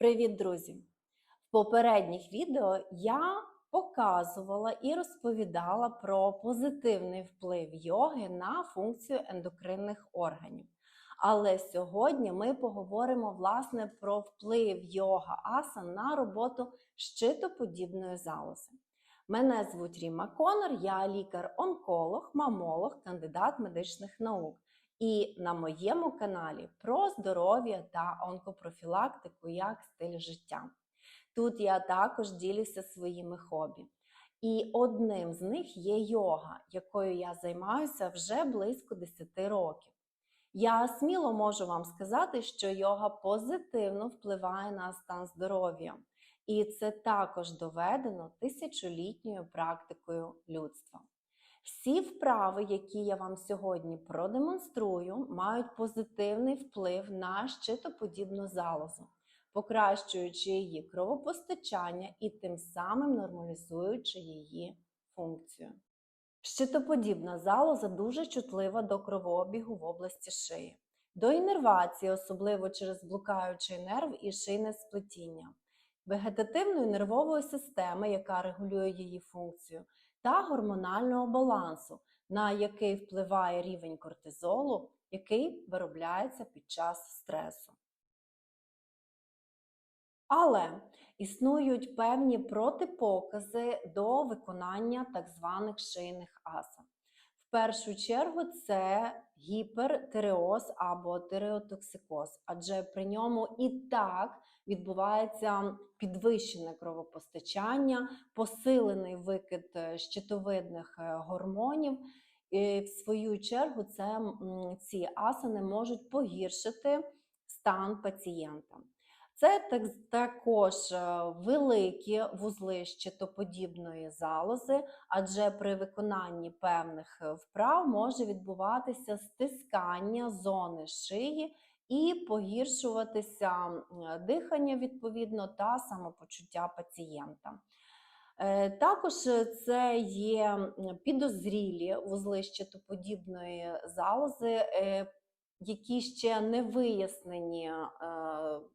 Привіт, друзі! В попередніх відео я показувала і розповідала про позитивний вплив йоги на функцію ендокринних органів. Але сьогодні ми поговоримо власне про вплив йога асан на роботу щитоподібної залози. Мене звуть Ріма Конор, я лікар-онколог, мамолог, кандидат медичних наук. І на моєму каналі про здоров'я та онкопрофілактику як стиль життя. Тут я також ділюся своїми хобі. І одним з них є йога, якою я займаюся вже близько 10 років. Я сміло можу вам сказати, що йога позитивно впливає на стан здоров'я, і це також доведено тисячолітньою практикою людства. Всі вправи, які я вам сьогодні продемонструю, мають позитивний вплив на щитоподібну залозу, покращуючи її кровопостачання і тим самим нормалізуючи її функцію. Щитоподібна залоза дуже чутлива до кровообігу в області шиї, до іннервації, особливо через блукаючий нерв і шийне сплетіння, вегетативної нервової системи, яка регулює її функцію та гормонального балансу, на який впливає рівень кортизолу, який виробляється під час стресу. Але існують певні протипокази до виконання так званих шийних асан. В першу чергу це гіпертиреоз або тиреотоксикоз, адже при ньому і так відбувається підвищене кровопостачання, посилений викид е, щитовидних е, гормонів. І в свою чергу це, ці асани можуть погіршити стан пацієнта. Це так, також е, великі вузли щитоподібної залози, адже при виконанні певних вправ може відбуватися стискання зони шиї і погіршуватися дихання відповідно та самопочуття пацієнта. Е, також це є підозрілі вузли щитоподібної залози, е, які ще не вияснені, е,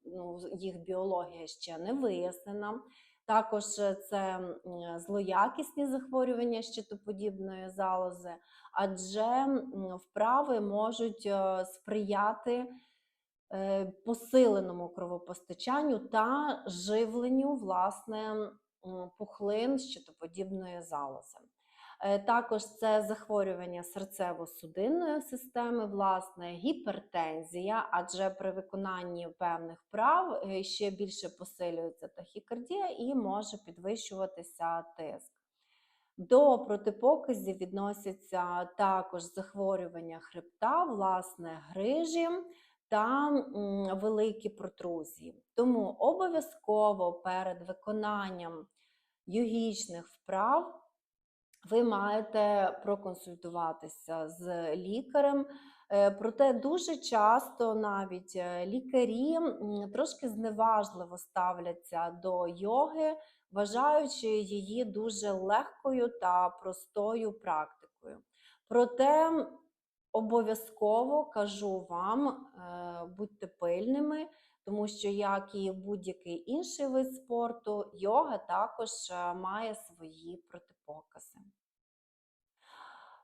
ну, їх біологія ще не вияснена. Також це злоякісні захворювання щитоподібної залози, адже вправи можуть сприяти Е, посиленому кровопостачанню та живленню власне пухлин щитоподібної залози. Е, також це захворювання серцево-судинної системи, власне, гіпертензія, адже при виконанні певних вправ е, ще більше посилюється тахікардія і може підвищуватися тиск. До протипоказів відносяться також захворювання хребта, власне, грижі, та великі протрузії. Тому обов'язково перед виконанням йогічних вправ ви маєте проконсультуватися з лікарем. Е, проте дуже часто навіть е, лікарі трошки зневажливо ставляться до йоги, вважаючи її дуже легкою та простою практикою. Проте Обов'язково кажу вам, е, будьте пильними, тому що, як і будь-який інший вид спорту, йога також е, має свої протипокази.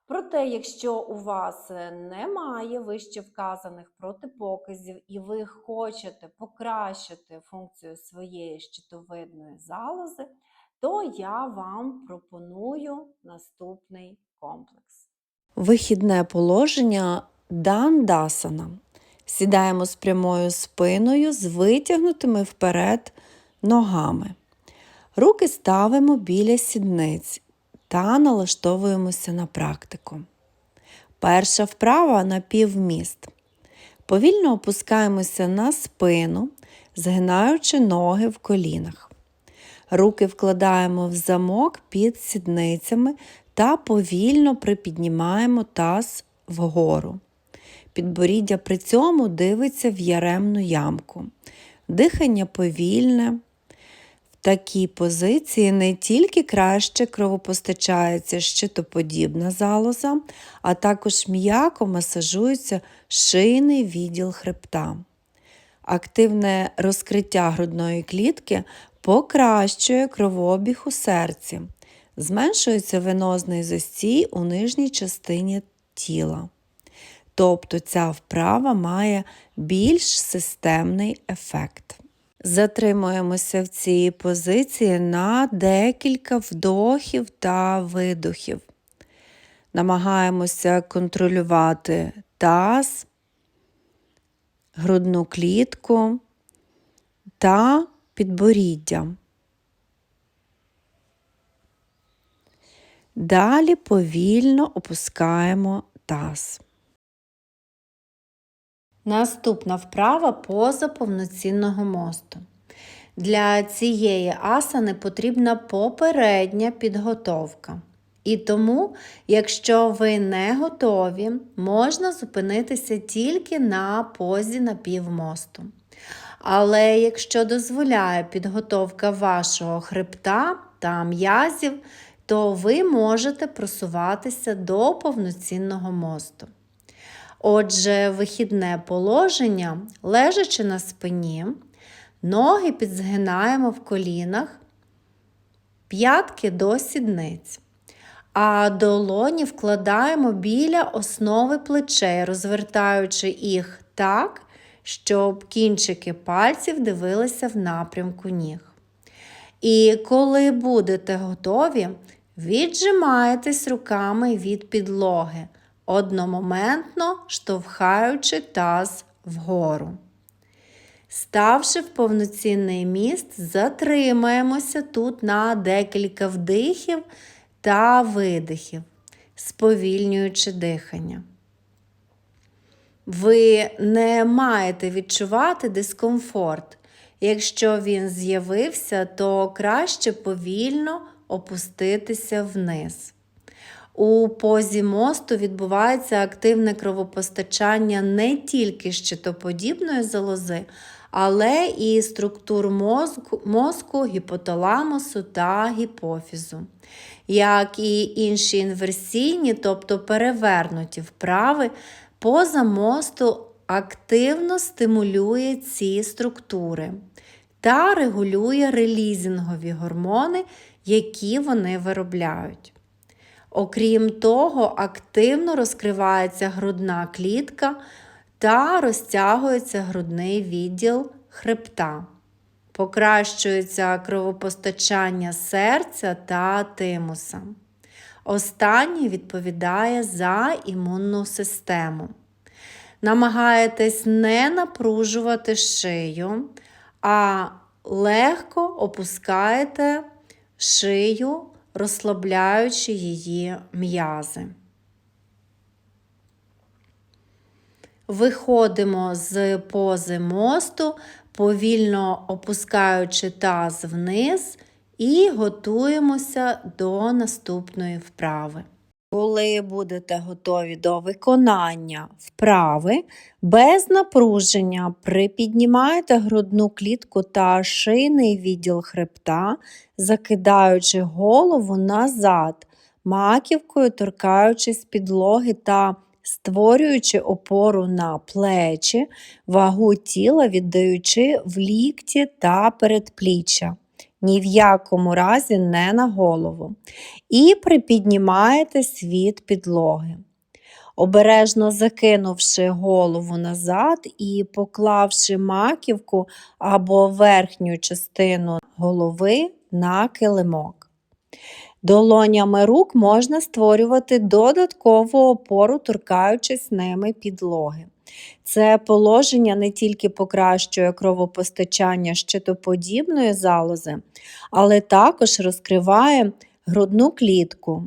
Проте, якщо у вас е, немає вище вказаних протипоказів і ви хочете покращити функцію своєї щитовидної залози, то я вам пропоную наступний комплекс. Вихідне положення дандасана. Сідаємо з прямою спиною, з витягнутими вперед ногами. Руки ставимо біля сідниць та налаштовуємося на практику. Перша вправа на півміст. Повільно опускаємося на спину, згинаючи ноги в колінах. Руки вкладаємо в замок під сідницями та повільно припіднімаємо таз вгору. Підборіддя при цьому дивиться в яремну ямку. Дихання повільне. В такій позиції не тільки краще кровопостачається щитоподібна залоза, а також м'яко масажується шийний відділ хребта. Активне розкриття грудної клітки покращує кровообіг у серці, зменшується венозний застій у нижній частині тіла. Тобто ця вправа має більш системний ефект. Затримуємося в цій позиції на декілька вдохів та видохів. Намагаємося контролювати таз, грудну клітку та підборіддя. Далі повільно опускаємо таз. Наступна вправа поза повноцінного мосту. Для цієї асани потрібна попередня підготовка. І тому, якщо ви не готові, можна зупинитися тільки на позі напівмосту. Але якщо дозволяє підготовка вашого хребта та м'язів, то ви можете просуватися до повноцінного мосту. Отже, вихідне положення, лежачи на спині, ноги підзгинаємо в колінах, п'ятки до сідниць, а долоні вкладаємо біля основи плечей, розвертаючи їх так, щоб кінчики пальців дивилися в напрямку ніг. І коли будете готові, віджимаєтесь руками від підлоги одномоментно штовхаючи таз вгору. Ставши в повноцінний міст, затримаємося тут на декілька вдихів та видихів, сповільнюючи дихання. Ви не маєте відчувати дискомфорт. Якщо він з'явився, то краще повільно опуститися вниз. У позі мосту відбувається активне кровопостачання не тільки щитоподібної залози, але і структур мозку, мозку, гіпоталамусу та гіпофізу, як і інші інверсійні, тобто перевернуті вправи, поза мосту активно стимулює ці структури та регулює релізингові гормони, які вони виробляють. Окрім того, активно розкривається грудна клітка та розтягується грудний відділ хребта. Покращується кровопостачання серця та тимуса. Останній відповідає за імунну систему. Намагаєтесь не напружувати шию, а легко опускаєте шию розслабляючи її м'язи. Виходимо з пози мосту, повільно опускаючи таз вниз і готуємося до наступної вправи. Коли будете готові до виконання вправи, без напруження припіднімайте грудну клітку та шийний відділ хребта, закидаючи голову назад, маківкою торкаючись підлоги та створюючи опору на плечі, вагу тіла віддаючи в лікті та передпліччя. Ні в якому разі не на голову. І припіднімаєтесь від підлоги. Обережно закинувши голову назад і поклавши маківку або верхню частину голови на килимок. Долонями рук можна створювати додаткову опору, торкаючись ними підлоги. Це положення не тільки покращує кровопостачання щитоподібної залози, але також розкриває грудну клітку,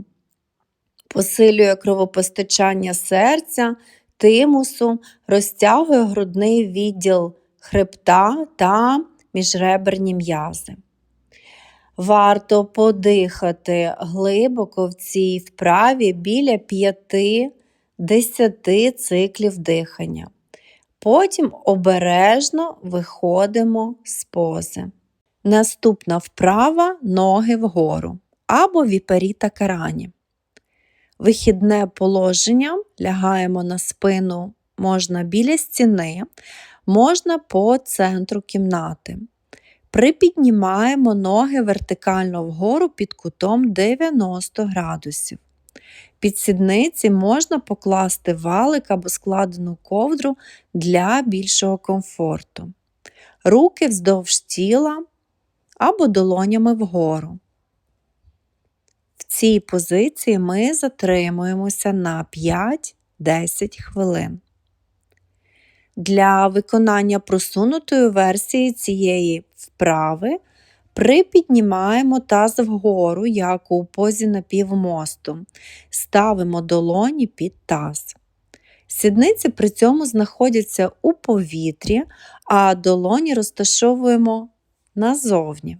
посилює кровопостачання серця, тимусу, розтягує грудний відділ хребта та міжреберні м'язи. Варто подихати глибоко в цій вправі біля 5-10 циклів дихання. Потім обережно виходимо з пози. Наступна вправа ноги вгору або віперіта карані. Вихідне положення лягаємо на спину можна біля стіни, можна по центру кімнати. Припіднімаємо ноги вертикально вгору під кутом 90 градусів. Під сідниці можна покласти валик або складену ковдру для більшого комфорту. Руки вздовж тіла або долонями вгору. В цій позиції ми затримуємося на 5-10 хвилин. Для виконання просунутої версії цієї вправи припіднімаємо таз вгору, як у позі напівмосту. Ставимо долоні під таз. Сідниці при цьому знаходяться у повітрі, а долоні розташовуємо назовні.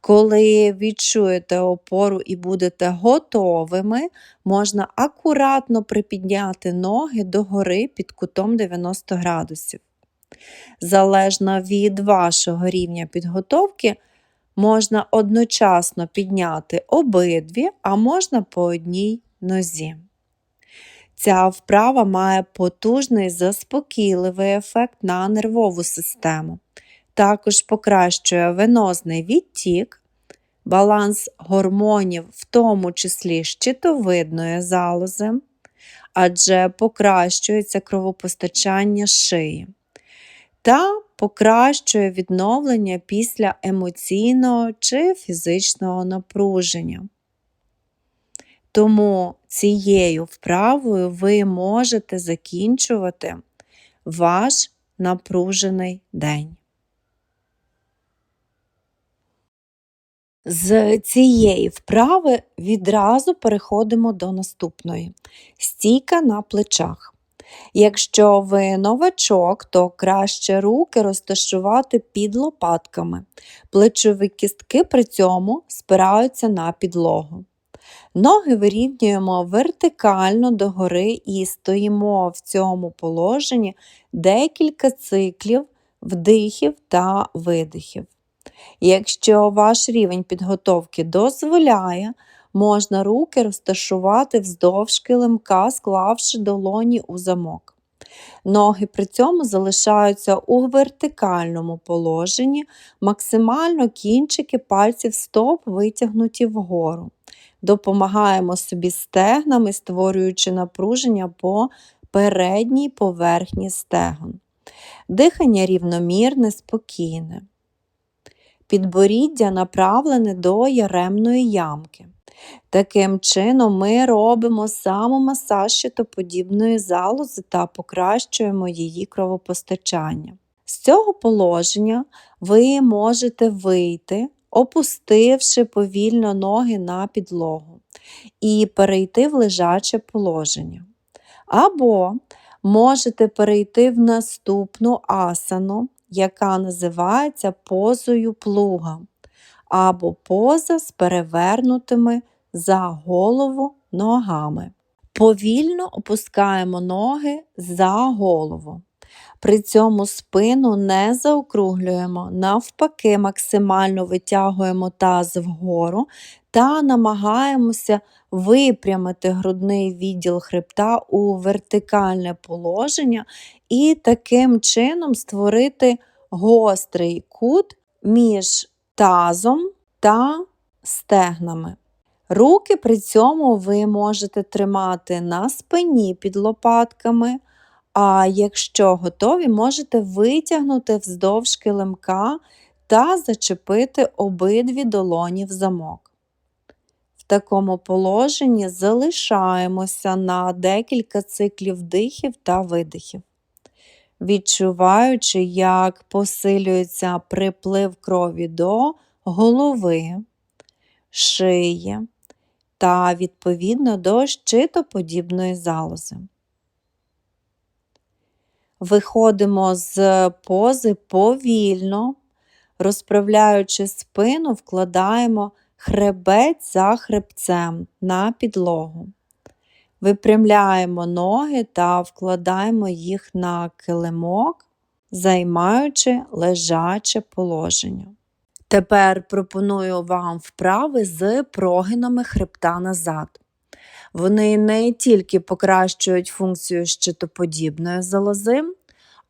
Коли відчуєте опору і будете готовими, можна акуратно припідняти ноги догори під кутом 90 градусів. Залежно від вашого рівня підготовки, можна одночасно підняти обидві, а можна по одній нозі. Ця вправа має потужний заспокійливий ефект на нервову систему. Також покращує венозний відтік, баланс гормонів, в тому числі щитовидної залози, адже покращується кровопостачання шиї та покращує відновлення після емоційного чи фізичного напруження. Тому цією вправою ви можете закінчувати ваш напружений день. З цієї вправи відразу переходимо до наступної стійка на плечах. Якщо ви новачок, то краще руки розташувати під лопатками. Плечові кістки при цьому спираються на підлогу. Ноги вирівнюємо вертикально догори і стоїмо в цьому положенні декілька циклів вдихів та видихів. Якщо ваш рівень підготовки дозволяє, можна руки розташувати вздовж килимка, склавши долоні у замок. Ноги при цьому залишаються у вертикальному положенні, максимально кінчики пальців стоп витягнуті вгору. Допомагаємо собі стегнами, створюючи напруження по передній поверхні стегон. Дихання рівномірне, спокійне. Підборіддя направлене до яремної ямки. Таким чином, ми робимо самомасаж щитоподібної залози та покращуємо її кровопостачання. З цього положення ви можете вийти, опустивши повільно ноги на підлогу, і перейти в лежаче положення. Або можете перейти в наступну асану, яка називається позою плуга, або поза з перевернутими за голову ногами. Повільно опускаємо ноги за голову. При цьому спину не заокруглюємо, навпаки, максимально витягуємо таз вгору та намагаємося випрямити грудний відділ хребта у вертикальне положення і таким чином створити гострий кут між тазом та стегнами. Руки при цьому ви можете тримати на спині під лопатками, а якщо готові, можете витягнути вздовж килимка та зачепити обидві долоні в замок. В такому положенні залишаємося на декілька циклів дихів та видихів, відчуваючи, як посилюється приплив крові до голови, шиї та відповідно до щитоподібної залози. Виходимо з пози повільно, розправляючи спину, вкладаємо хребець за хребцем на підлогу. Випрямляємо ноги та вкладаємо їх на килимок, займаючи лежаче положення. Тепер пропоную вам вправи з прогинами хребта назад. Вони не тільки покращують функцію щитоподібної залози,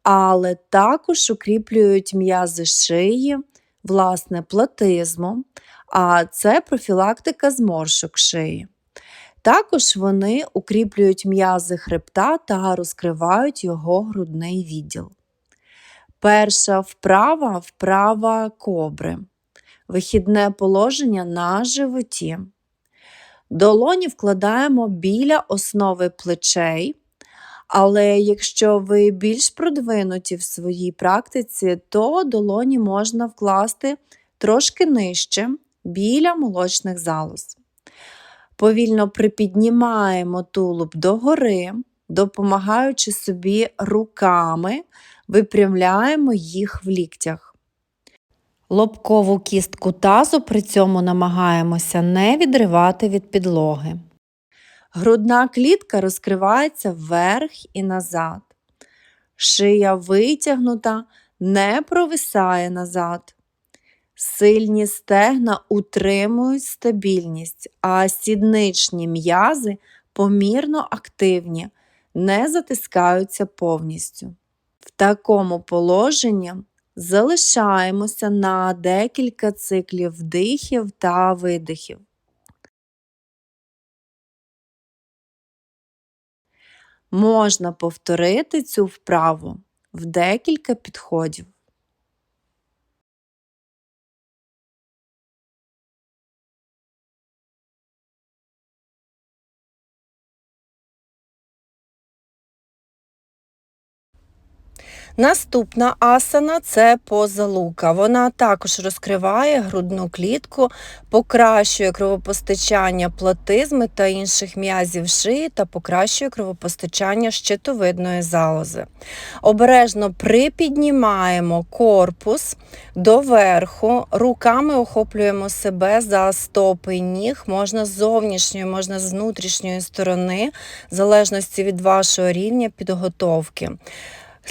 але також укріплюють м'язи шиї, власне, платизму, а це профілактика зморшок шиї. Також вони укріплюють м'язи хребта та розкривають його грудний відділ. Перша вправа вправа кобри. Вихідне положення на животі. Долоні вкладаємо біля основи плечей. Але якщо ви більш продвинуті в своїй практиці, то долоні можна вкласти трошки нижче біля молочних залоз. Повільно припіднімаємо тулуб догори, допомагаючи собі руками, випрямляємо їх в ліктях. Лобкову кістку тазу при цьому намагаємося не відривати від підлоги. Грудна клітка розкривається вверх і назад. Шия витягнута, не провисає назад. Сильні стегна утримують стабільність, а сідничні м'язи помірно активні, не затискаються повністю. В такому положенні залишаємося на декілька циклів вдихів та видихів. Можна повторити цю вправу в декілька підходів. Наступна асана це поза лука. Вона також розкриває грудну клітку, покращує кровопостачання платизми та інших м'язів шиї та покращує кровопостачання щитовидної залози. Обережно припіднімаємо корпус доверху, руками охоплюємо себе за стопи ніг, можна з зовнішньої, можна з внутрішньої сторони, в залежності від вашого рівня підготовки.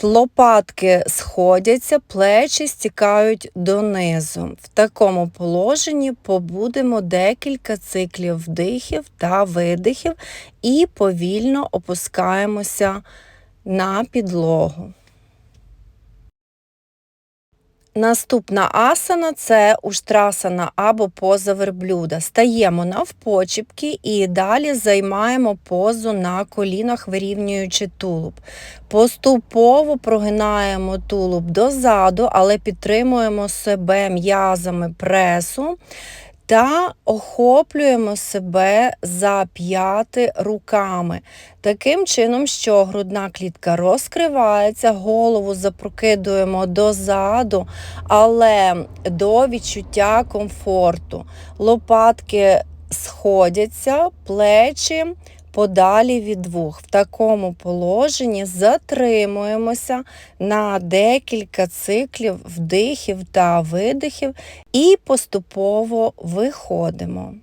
Лопатки сходяться, плечі стікають донизу. В такому положенні побудемо декілька циклів вдихів та видихів і повільно опускаємося на підлогу. Наступна асана це уштрасана або поза верблюда. Стаємо навпочіпки і далі займаємо позу на колінах, вирівнюючи тулуб. Поступово прогинаємо тулуб дозаду, але підтримуємо себе м'язами пресу. Та охоплюємо себе за п'яти руками. Таким чином, що грудна клітка розкривається, голову запрокидуємо дозаду, але до відчуття комфорту. Лопатки сходяться, плечі подалі від двох. В такому положенні затримуємося на декілька циклів вдихів та видихів і поступово виходимо.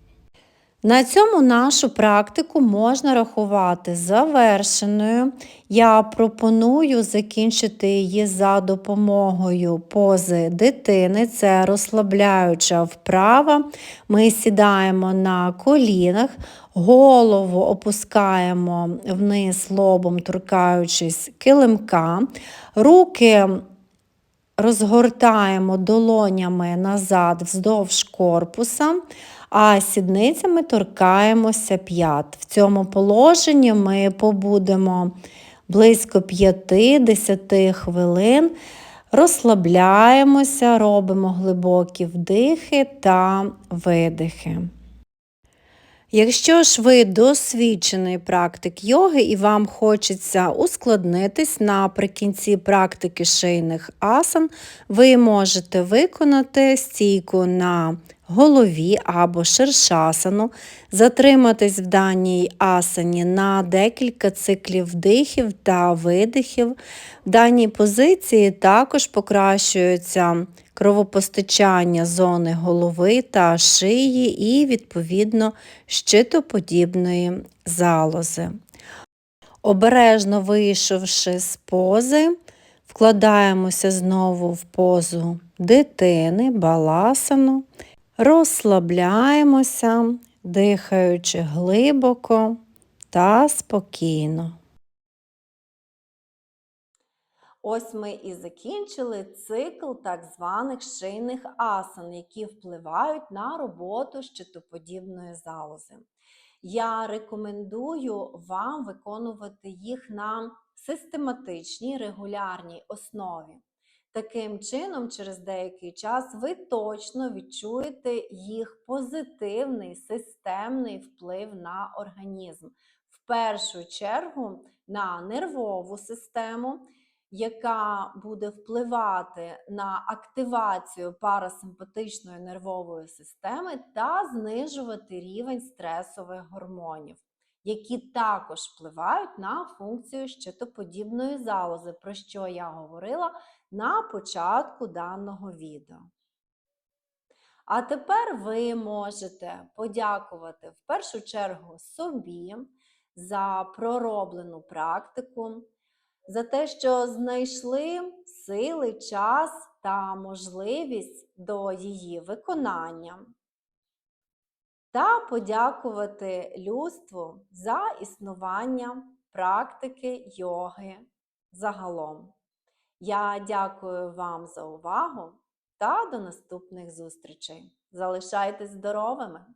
На цьому нашу практику можна рахувати завершеною. Я пропоную закінчити її за допомогою пози дитини. Це розслабляюча вправа. Ми сідаємо на колінах, голову опускаємо вниз лобом, торкаючись килимка, руки розгортаємо долонями назад вздовж корпуса, а сідницями торкаємося п'ят. В цьому положенні ми побудемо близько 5-10 хвилин. Розслабляємося, робимо глибокі вдихи та видихи. Якщо ж ви досвідчений практик йоги і вам хочеться ускладнитись наприкінці практики шийних асан, ви можете виконати стійку на голові або ширшасану, затриматись в даній асані на декілька циклів вдихів та видихів. В даній позиції також покращується кровопостачання зони голови та шиї і, відповідно, щитоподібної залози. Обережно вийшовши з пози, вкладаємося знову в позу дитини, баласану, розслабляємося, дихаючи глибоко та спокійно. Ось ми і закінчили цикл так званих шийних асан, які впливають на роботу щитоподібної залози. Я рекомендую вам виконувати їх на систематичній регулярній основі. Таким чином, через деякий час ви точно відчуєте їх позитивний системний вплив на організм. В першу чергу на нервову систему, яка буде впливати на активацію парасимпатичної нервової системи та знижувати рівень стресових гормонів, які також впливають на функцію щитоподібної залози, про що я говорила на початку даного відео. А тепер ви можете подякувати в першу чергу собі за пророблену практику, за те, що знайшли сили, час та можливість до її виконання. Та подякувати людству за існування практики йоги загалом. Я дякую вам за увагу та до наступних зустрічей. Залишайтесь здоровими!